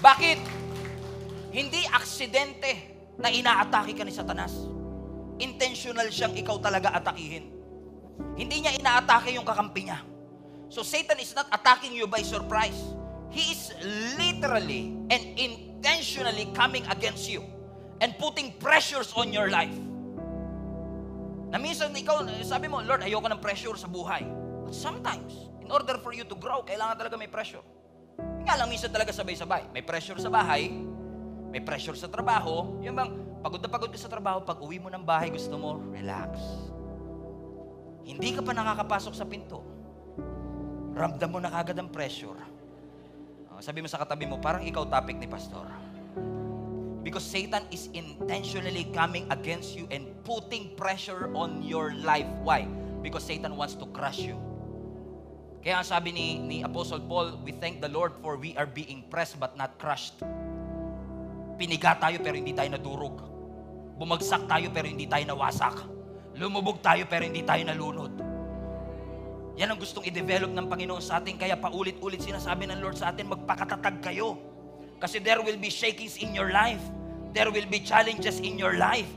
Bakit? Hindi aksidente na inaatake ka ni Satanas. Intentional siyang ikaw talaga atakihin. Hindi niya inaatake yung kakampi niya. So Satan is not attacking you by surprise. He is literally and intentionally coming against you and putting pressures on your life. Na minsan ikaw, sabi mo, Lord, ayoko ng pressure sa buhay. But sometimes, in order for you to grow, kailangan talaga may pressure. Nga lang, minsan talaga sabay-sabay. May pressure sa bahay, may pressure sa trabaho. Yung bang, pagod na pagod ka sa trabaho, pag uwi mo ng bahay, gusto mo, relax. Hindi ka pa nakakapasok sa pinto. Ramdam mo na kagad ang pressure. Oh, sabi mo sa katabi mo, parang ikaw topic ni Pastor. Because Satan is intentionally coming against you and putting pressure on your life. Why? Because Satan wants to crush you. Kaya sabi ni, ni Apostle Paul, we thank the Lord for we are being pressed but not crushed. Piniga tayo pero hindi tayo nadurog. Bumagsak tayo pero hindi tayo nawasak. Lumubog tayo pero hindi tayo nalunod. Yan ang gustong i-develop ng Panginoon sa atin. Kaya paulit-ulit sinasabi ng Lord sa atin, magpakatatag kayo. Kasi there will be shakings in your life. There will be challenges in your life.